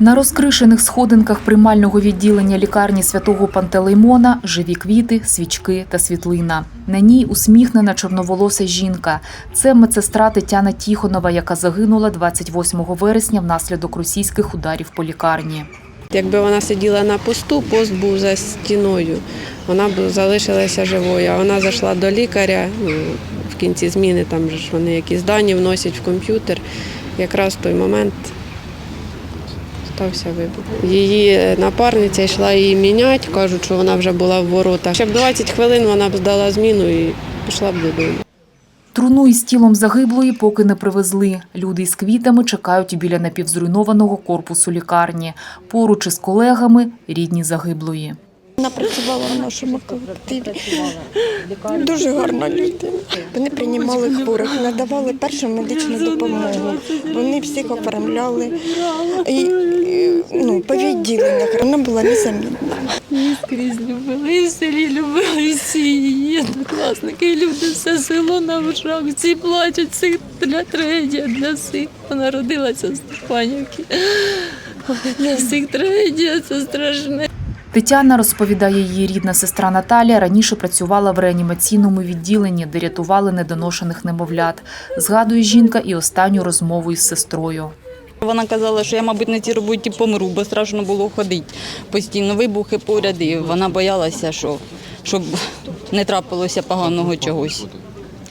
На розкришених сходинках приймального відділення лікарні святого Пантелеймона живі квіти, свічки та світлина. На ній усміхнена чорноволоса жінка. Це медсестра Тетяна Тіхонова, яка загинула 28 вересня внаслідок російських ударів по лікарні. Якби вона сиділа на посту, пост був за стіною, вона б залишилася живою. Вона зайшла до лікаря ну, в кінці зміни, там ж вони якісь дані вносять в комп'ютер. Якраз в той момент стався вибух. Її напарниця йшла її міняти, кажуть, що вона вже була в воротах. Ще б 20 хвилин вона б здала зміну і пішла б додому. Труну із тілом загиблої поки не привезли. Люди із квітами чекають біля напівзруйнованого корпусу лікарні. Поруч із колегами рідні загиблої. Вона працювала в нашому колективі. Дуже гарна людина. Вони приймали хворих, надавали першу медичну допомогу. Вони всіх оформляли і, ну, по. Вона була незамінна. Її скрізь любили, і в селі любили всі її однокласники, люди, все село на ушах, всі плачуть, всіх для трагедія для всіх. Вона родилася в Степанівці. Для всіх трагедія це страшне. Тетяна розповідає, її рідна сестра Наталія раніше працювала в реанімаційному відділенні, де рятували недоношених немовлят. Згадує жінка і останню розмову із сестрою. Вона казала, що я, мабуть, на цій роботі помру, бо страшно було ходити. Постійно вибухи поряд, і вона боялася, що, щоб не трапилося поганого чогось.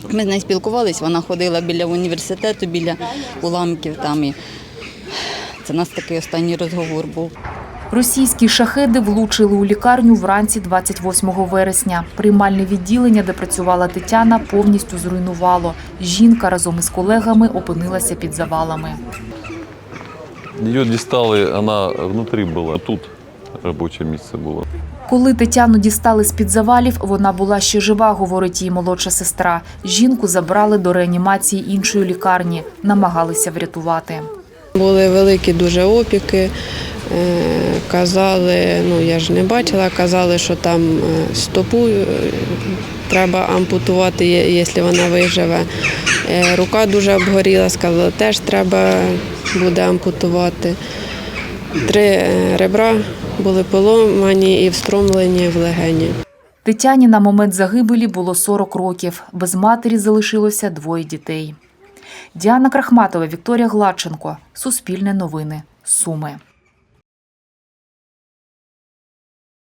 Ми з нею спілкувалися, вона ходила біля університету, біля уламків там. І це у нас такий останній розговор був. Російські шахеди влучили у лікарню вранці 28 вересня. Приймальне відділення, де працювала Тетяна, повністю зруйнувало. Жінка разом із колегами опинилася під завалами. Ее дістали, вона внутрі була. Тут робоче місце було. Коли Тетяну дістали з-під завалів, вона була ще жива, говорить її молодша сестра. Жінку забрали до реанімації іншої лікарні, намагалися врятувати. Були великі дуже опіки. Е, Казали, ну я ж не бачила, казали, що там е, стопу е, треба ампутувати, якщо вона виживе. Рука дуже обгоріла, сказали, теж треба буде ампутувати. Три ребра були поломані і встромлені в легені. Тетяні на момент загибелі було 40 років. Без матері залишилося двоє дітей. Діана Крахматова, Вікторія Гладченко. Суспільне новини. Суми.